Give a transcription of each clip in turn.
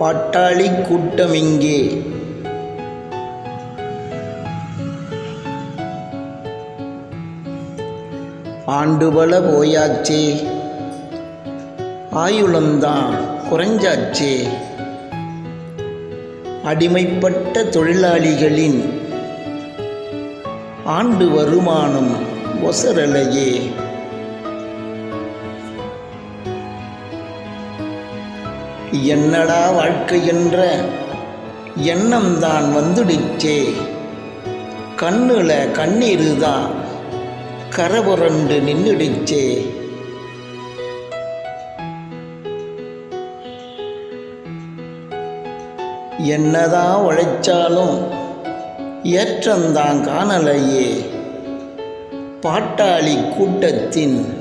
பாட்டாளி கூட்டம் இங்கே. ஆண்டு போயாச்சே. ஆயுளந்தான் குறைஞ்சாச்சே. அடிமைப்பட்ட தொழிலாளிகளின் ஆண்டு வருமானம் ஒசரலையே. என்னடா வாழ்க்கை என்ற எண்ணம் தான் வந்துடுச்சே. கண்ணுல கண்ணீர் தான் கரபுரண்டு நின்றுடுச்சே என்னதான் உழைச்சாலும் ஏற்றந்தான் காணலையே. பாட்டாளி கூட்டத்தின்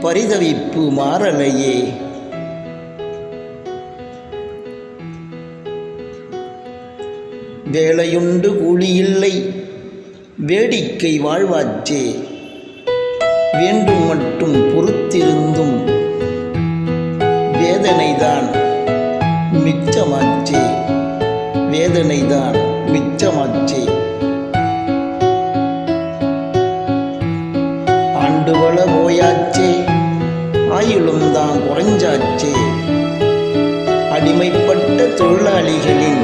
பரிதவிப்பு மாறலையே. வேலையுண்டு கூலியில்லை. வேடிக்கை வாழ்வாச்சே. வேண்டும் மட்டும் பொறுத்திருந்தும். வேதனைதான் மிச்சமாச்சே. வேதனைதான் மிச்சமாச்சே. ஆண்டு போயாச்சே. ஆயுளும் தான் குறைஞ்சாச்சே. அடிமைப்பட்ட தொழிலாளிகளின்